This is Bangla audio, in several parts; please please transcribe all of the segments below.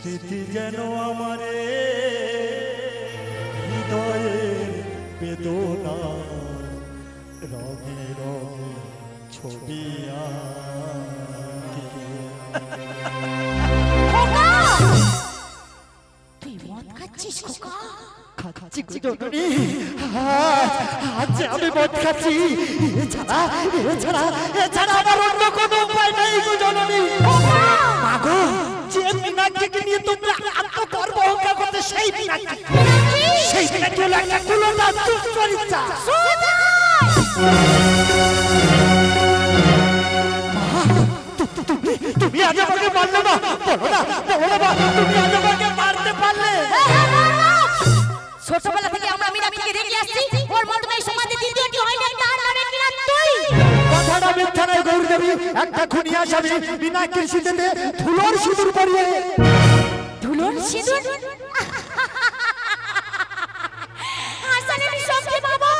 স্মৃতি যেন আমারে হৃদয়ের বেদনা রঙে রঙে ছবি আঁকে। খোকা তুই মদ খাচ্ছিস খোকা খাচ্ছি গো জননী আজ আজ আমি মদ খাচ্ছি এছাড়া এছাড়া এছাড়া আমার অন্য কোনো উপায় নেই গো জননী মাগো যে মিনাকে নিয়ে তোমরা এত অহংকার করতে সেই মিনাকে সেই মিনাকে হলো একটা কুলনা দুশ্চরিতা। তুমি আজ আমাকে মারলে না, বলো না বলো না, তুমি আজ আমাকে মারতে পারলে। ছোটবেলা মিথ্যা একটা খুনি আসামি বিনা কৃষিতে ধুলোর সিঁদুর পরিয়ে। ধুলোর সিঁদুর? হাসান আমি বাবা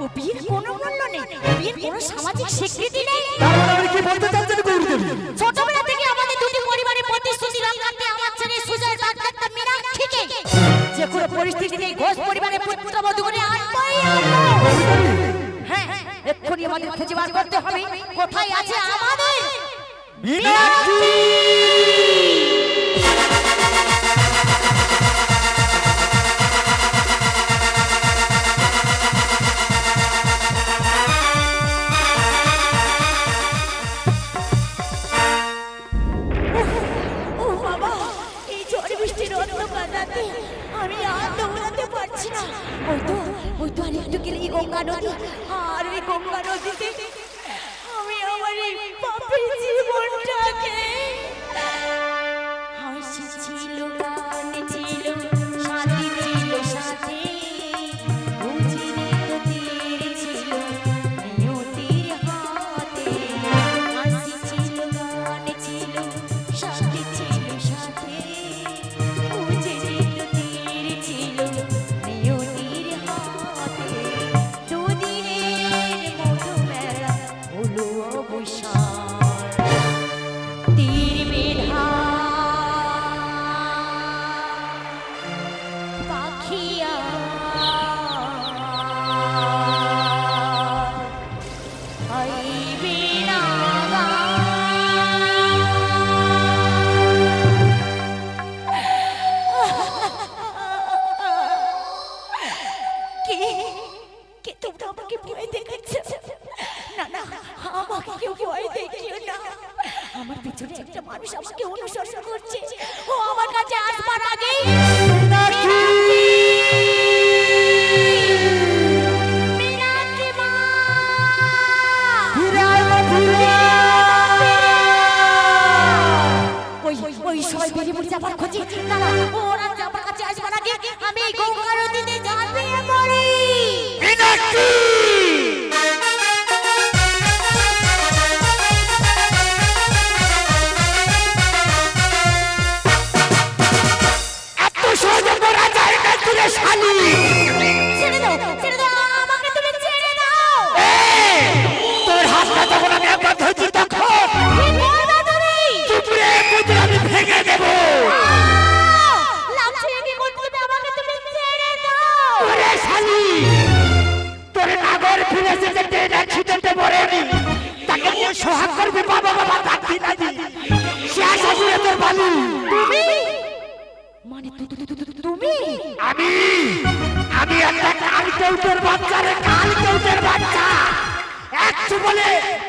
ও বিয়ের কোনো মূল্য নেই বিয়ের কোনো সামাজিক স্বীকৃতি নেই। তার কি বলতে চাচ্ছেন গৌরদেবী ছোটবেলা থেকে আমাদের দুটি পরিবারের প্রতিশ্রুতি রক্ষার্থে আমার ছেলে সুজয় যে কোনো পরিস্থিতিতে ঘোষ পরিবারের পুত্রবধূ করে আনবই আনব। আমাদের খুঁজে বার করতে হবে। কোথায় আছে আমাদের? ওই গঙ্গা এত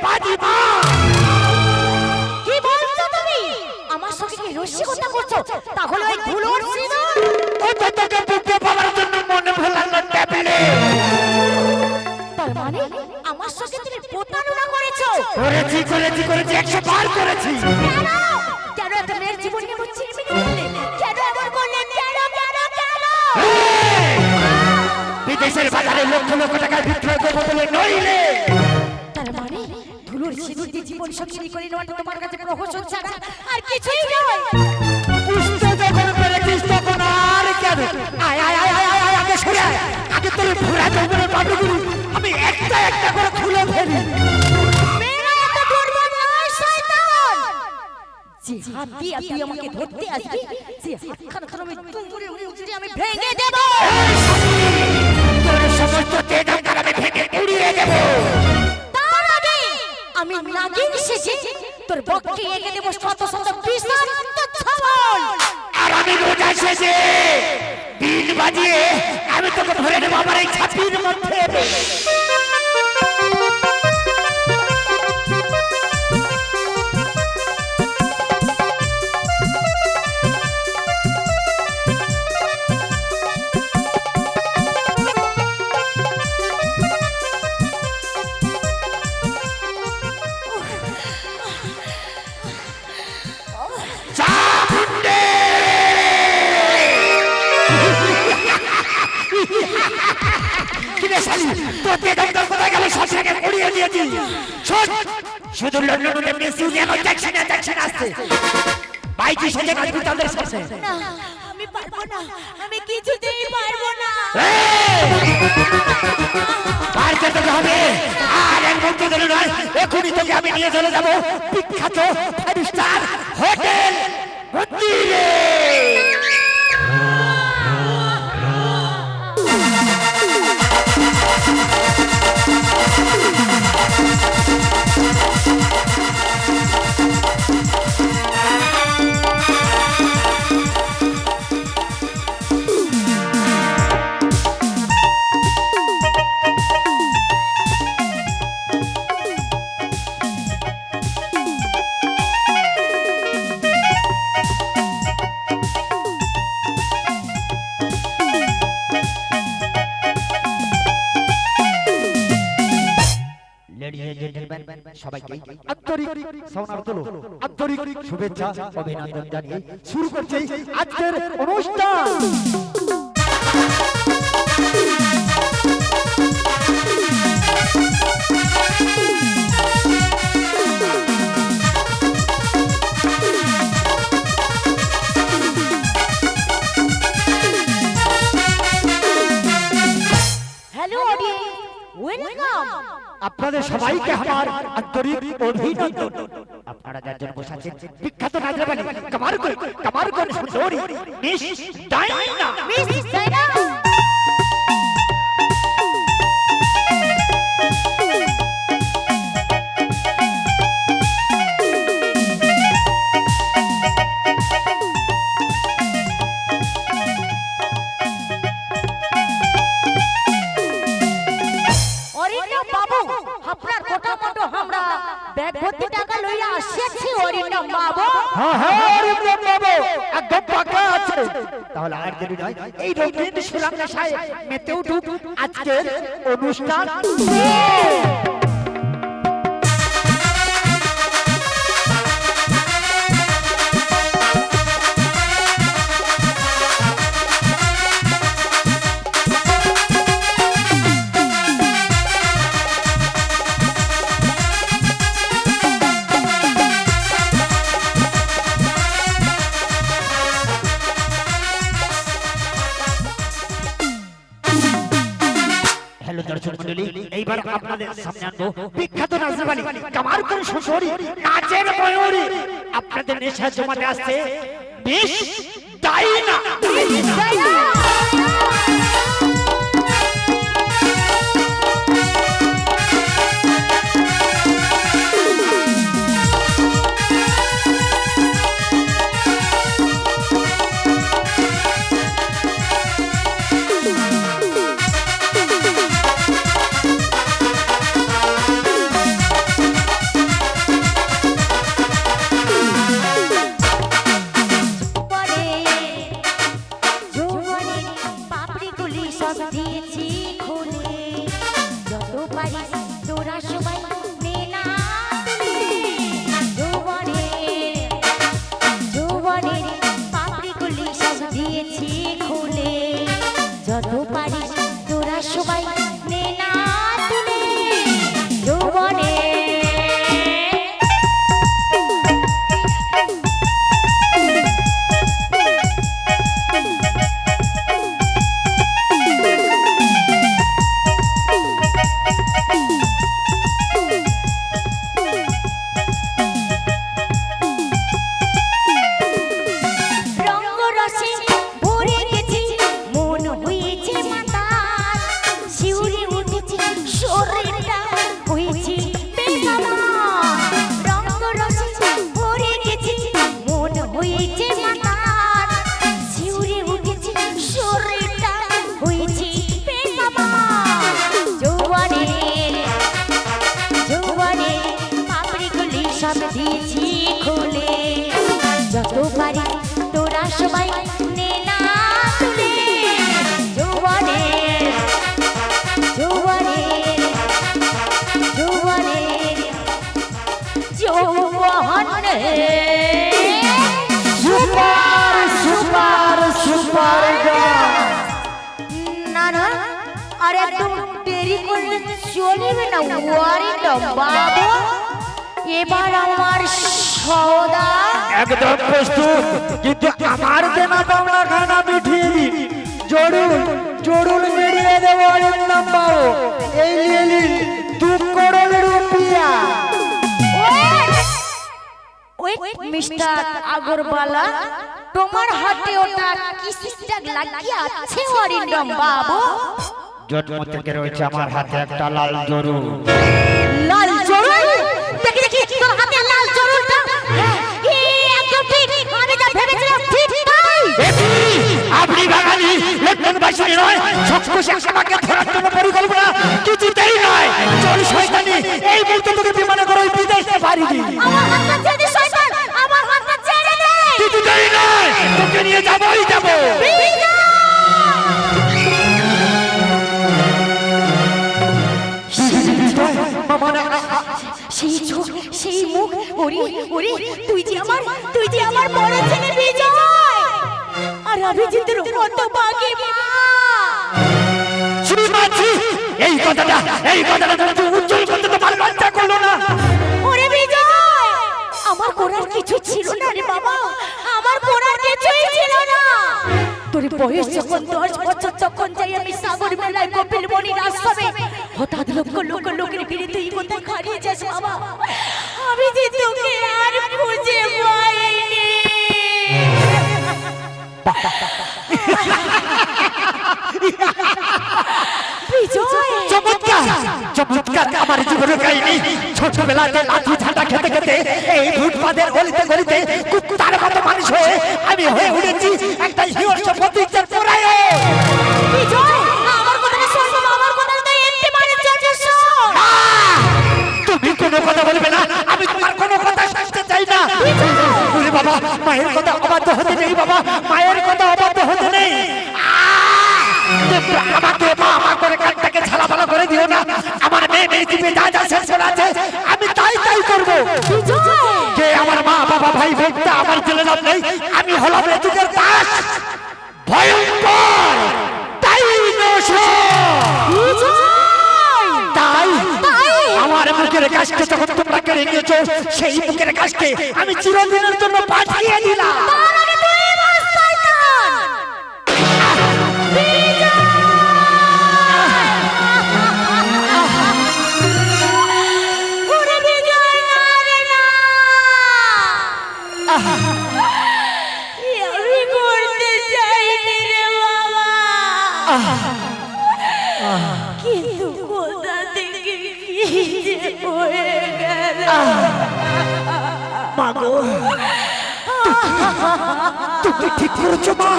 মানে কি বলছো তুমি আমার সঙ্গে কি রসিকতা করছ তাহলে ওই ধুলোর সিঁদুর জন্য মনে টেবিলে তার মানে আমার সঙ্গে তুমি প্রতারণা করেছ। করেছি করেছি করেছি একশো বার করেছি। কেন কেন একটা মেয়ের মুছিয়ে মিটে দিলে কেন এমন করলে? কেন কেন কেন? বিদেশের বাজারে লক্ষ লক্ষ টাকায় বিক্রয় করব বলে নইলে। তার মানে ধুলোর সিঁদুর দিয়ে জীবন সঙ্গী করে নেওয়াটা তোমার কাছে প্রহসন ছাড়া আর কিছুই নয়। বুঝতে যখন পেরেছিস তখন আর কেন? আয় আয় আয় আগে তোর ঘোড়া যৌবনের বাবুগুলো আমি একটা একটা করে খুলে ফেলি। তুই আমাকে ধরতে আসবি যে হাতখানা তোর আমি ভেঙে দেব। তোর সমস্ত আমি ভেঙে উড়িয়ে দেব। আমি নাগিন সেজে তোর বককে এগিয়ে দেব শত শত বিষাক্ত ছবল। আর আমি রোজা শেষে বাজিয়ে আমি তোকে ধরে নেব আমার এই ছাতির মধ্যে। শশাকে উড়িয়ে দিয়েছি। শুধু লন্ডনে মেসি যেন জ্যাকসন জ্যাকসন আসছে। বাইজি সেজে নাচবি তাদের সাথে। আমি পারব না। আমি কিছুতেই পারব না। হবে? আর এক বন্ধু ধরে নয় এখনই তোকে আমি নিয়ে চলে যাব বিখ্যাত ফাইভ স্টার হোটেল মন্দিরে। আন্তরিক শুভেচ্ছা অভিনন্দন জানিয়ে শুরু করছে আজকের অনুষ্ঠান। আপনাদের সবাইকে আমার আন্তরিক অভিনন্দন। আপনারা যার জন্য বসে আছেন বিখ্যাত নাচরাবানি কামার করে কামার করে সুন্দরী miss Diana miss Diana bag ভর্তি টাকা লইয়া আসিয়াছি অরিন্দম বাবু। হ্যাঁ হ্যাঁ অরিন্দম বাবু। একদম পাকা আছে। তাহলে আর দেরি নয় এই সুরাম নেশায় মেতে উঠুক আজকের অনুষ্ঠান। হ্যালো দর্শক মন্ডলী এইবার আপনাদের সামনে আনব। বিখ্যাত কামার করে সুন্দরী? নাচের ময়ূরী। আপনাদের নেশা জমাতে আসছে। বেশ ডাইনা পরে চলবে না ওয়ারিটা বাবু এবার আমার সওদা একদম প্রস্তুত কিন্তু আমার দেনা পাওনা খানা মিঠিয়ে দিন জরুর জরুর মেরিয়ে দেবো অরিন্দম বাবু এই নিয়ে নিন দু করোড় রুপিয়া ওই মিস্টার আগরওয়ালা তোমার হাতে ওটা কিসিটা লাগিয়ে আছে অরিন্দম বাবু? জন্ম থেকে রয়েছে আমার হাতে একটা লাল জরু লাল জরুল দেখি দেখি তোর হাতে লাল জরুলটা এই একদম ঠিক। আমি যা ভেবেছিলাম ঠিক তাই। আপনি বাঙালি লন্ডন বাসী নয় সবকুশে আমাকে ধরার জন্য পরিকল্পনা। কিছুতেই নয়। চল শয়তানি এই মুহূর্তে তোকে বিমানে করে বিদেশে পারি দি আমার হাতটা ছেড়ে শয়তান। আমার হাতটা ছেড়ে দে। কিছুতেই নয়। তোকে নিয়ে যাবোই যাব। সেই চোখ সেই মুখ ওরে ওরে তুই যে আমার তুই যে আমার বড় ছেলে বিজয়! আর অভিজিতের কত বাকি মা! শ্রীমাছি এই কথাটা এই কথাটা তুমি উজ্জ্বল করতে তোমার লজ্জা করল না। ওরে বিজয়! আমার করার কিছু ছিল না রে বাবা। আমার করার কিছুই ছিল না। তোর বয়স যখন দশ বছর তখন যাই আমি সাগর মেলায় কপিল মণির আশ্রমে। হঠাৎ লক্ষ লক্ষ লোকের ভিড়ে তুই কোথায় হারিয়ে যাস বাবা? আমি যে তোকে আর খুঁজে পাইনি। বিজয় চমৎকার! চমৎকার! আমার জীবনের কাহিনী ছোটবেলাতে লাঠি ঝাঁটা খেতে খেতে এই ফুটপাতের গলিতে গলিতে কুত্তার মতো মানুষ হয়ে আমি হয়ে উঠেছি একটা হিংস প্রতীকের পরায়। তুমি কোনো কথা বলবে না আমি তোমার কোনো কথা শুনতে চাই না। বাবা মায়ের কথা অবাধ্য হতে নেই বাবা মায়ের কথা অবাধ্য হতে নেই! আমাকে করে কানটাকে না। আমার মেয়ে মেয়ে আছে আমি তাই তাই করব। আমার মা, বাবা, ভাই বোনটা আমার আমি হলাম এদিকের দাস। তাই তাই? আমার মুখের কাজকে যখন তোমরা কেড়ে নিয়েছো, সেই মুখের কাজকে আমি চিরদিনের জন্য পাঠিয়ে দিলাম। কিন্তু কোথা থেকে কি যে হয়ে গেল মাগো তুমি ঠিক করেছ মা।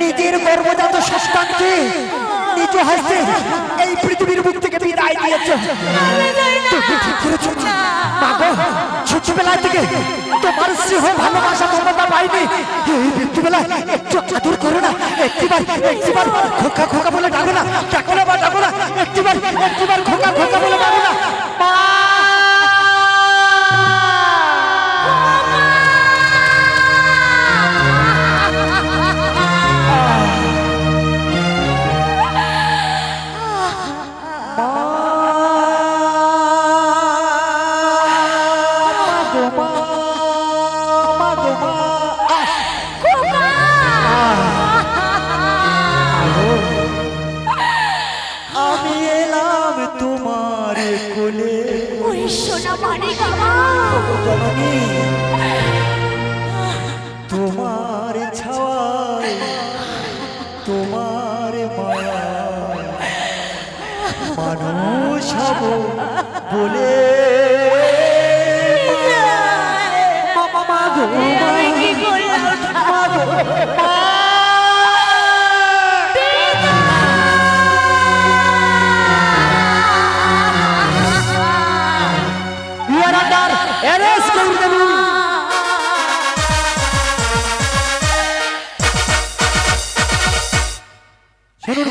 নিজের গর্ভজাত সন্তানকে নিজ হাসতে এই পৃথিবীর মুখ থেকে বিদায় দিয়েছে মাগো ছোটবেলা থেকে তোমার স্নেহ ভালোবাসা মমতা পাইনি। এই মৃত্যুবেলা একটু আদর করো না। একটিবার একটিবার খোকা খোকা বলে ডাকো না। ডাকো না বা ডাকো না। একটিবার একটিবার খোকা খোকা বলে ডাকো না। মা!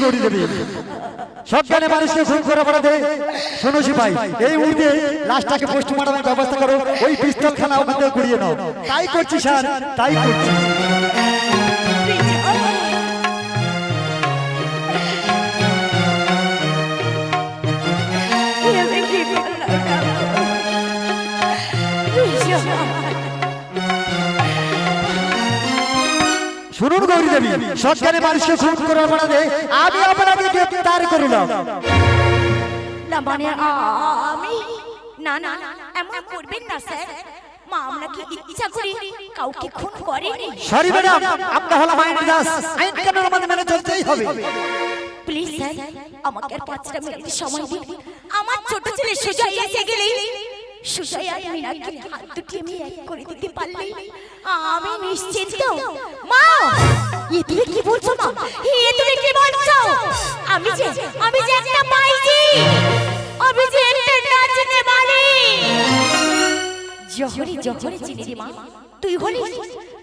শুনুন দেবে। সব জানে মানুষকে খুন করে পড়াতে শোনো সিপাই, এই মুহূর্তে লাশটাকে পোস্টমর্টমের ব্যবস্থা করো। ওই পিস্তল খানা ওখান থেকে কুড়িয়ে নাও। তাই করছি, স্যার, তাই করছি। সজ্ঞানে মানুষকে খুন করে পড়াতে আমি আপনাকে গ্রেপ্তার করলাম। না মানে আমি? না না এমন করবেন না স্যার। মা আমরা ইচ্ছা করি কাউকে খুন করেনি? সরি ম্যাডাম আমরা হলাম আইন দাস আইন কানুন আমাদের মেনে চলতেই হবে। প্লিজ স্যার আমাকে আর পাঁচটা মিনিট সময় দিন। আমার ছোট ছেলে সুজয় এসে গেলেই সুজয় আর মীনাকে হাত দুটি আমি এক করে দিতে পারলেই আমি নিশ্চিন্ত। মা! এ তুমি কি বলছো মা? এ তুমি কি বলছো? আমি যে আমি যে একটা পাইছি। আমি যে একটা জহরি জহরি চিনি রে মা। তুই হলি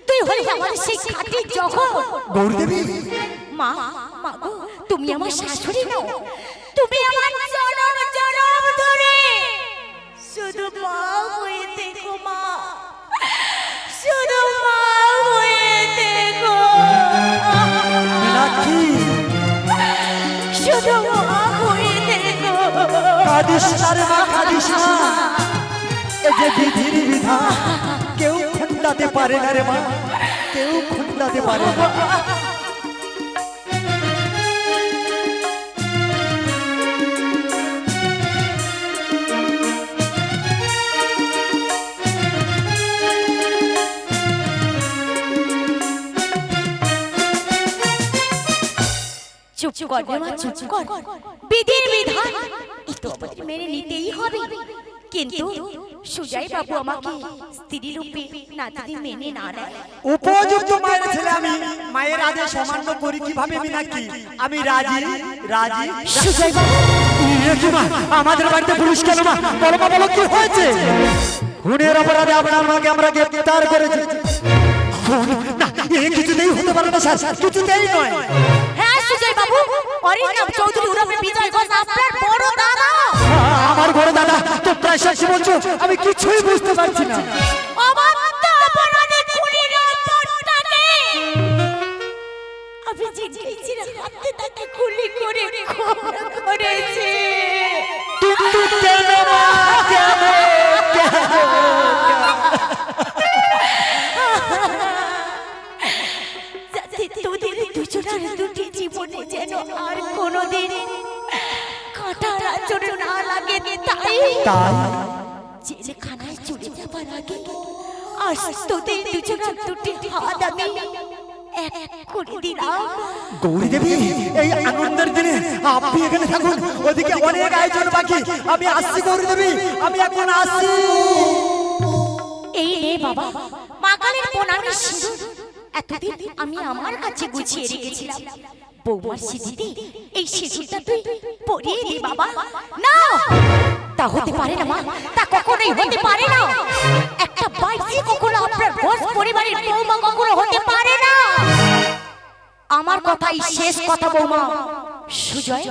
তুই হলি আমাদের সেই খাঁটি জহর। গৌরী দেবী। মা মা গো তুমি আমার শাশুড়ি নও। তুমি আমার জনম জনম ধরে। শুধু মা হয়ে দেখো মা। শুধু মা মীনাক্ষী শুধু কাঁদিস না রে মা কাঁদিস না। এই যে বিধির বিধান কেউ খুন্দাতে পারে না রে মা। কেউ খুন্দাতে পারে না। চুপ কর রে মা চুপ কর বিধির বিধান। আমাদের মেনে নিতেই হবে। কিন্তু সুজয় বাবু আমাকে স্ত্রী রূপে মেনে না নেয়। উপযুক্ত মায়ের ছেলে আমি মায়ের আদেশ অমান্য করি কীভাবে মিনাকি আমি রাজি? রাজি। সুজয় বাবু। কি মা? আমাদের বাড়িতে পুলিশ কেন মা? বলো মা বলো কি হয়েছে? খুনের অপরাধে আপনার মাকে আমরা গ্রেপ্তার করেছি? না এ কিছুতেই হতে পারে না স্যার। কিছুতেই নয়। বাবু অরিন্দম চৌধুরী উরফে বিজয় ঘোষ আপনার বড় দাদা। আমার বড় দাদা তো প্রায় শেষ বলছো আমি কিছুই বুঝতে পারছি না। তাই জেলখানায় চলে যাবার আগে আজ তোদের দুজনের দুটি হাত আমি এক এক করে দিলাম গৌরী দেবী এই আনন্দের দিনে আপনি এখানে থাকুন। ওদিকে অনেক আয়োজন বাকি। আমি আসছি গৌরী দেবী। আমি এখন আসছি। এই নে বাবা মা কালীর সিঁদুর। এতদিন আমি আমার কাছে গুছিয়ে রেখেছিলাম। বৌমার সিঁথিতে এই সিঁদুরটা তুই পরিয়ে দে বাবা। তা হতে পারে না মা। তা কখনোই হতে পারে না। একটা বাইসি কখনো আপনার ঘোষ পরিবারের বৌমা কখনো হতে পারে না। আমার কথাই শেষ কথা বৌমা। সুজয়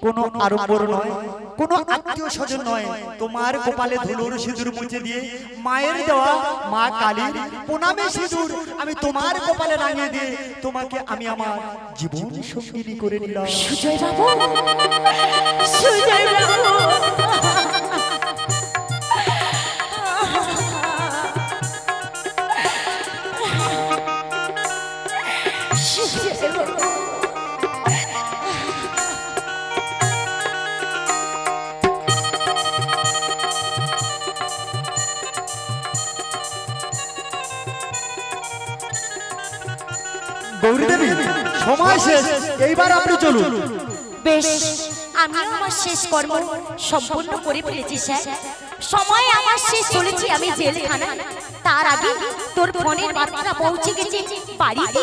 কোনো আড়ম্বর নয় কোনো আত্মীয় স্বজন নয়। তোমার কপালে ধুলোর সিঁদুর মুছে দিয়ে মায়ের দেওয়া মা কালীর প্রণামে সিঁদুর আমি তোমার কপালে রাঙিয়ে দিয়ে তোমাকে আমি আমার জীবন সঙ্গিনী করে নিলাম। সুজয় বাবু। সুজয় বাবু। গৌরী সময় শেষ, এইবার আপনি চলুন। বেশ আমি আমার শেষ কর্ম সম্পূর্ণ করে ফেলেছি, স্যার। সময় আমার শেষ চলেছি আমি জেলখানা তার আগে তোর ফোনের বার্তা পৌঁছে গেছে। বাড়িতে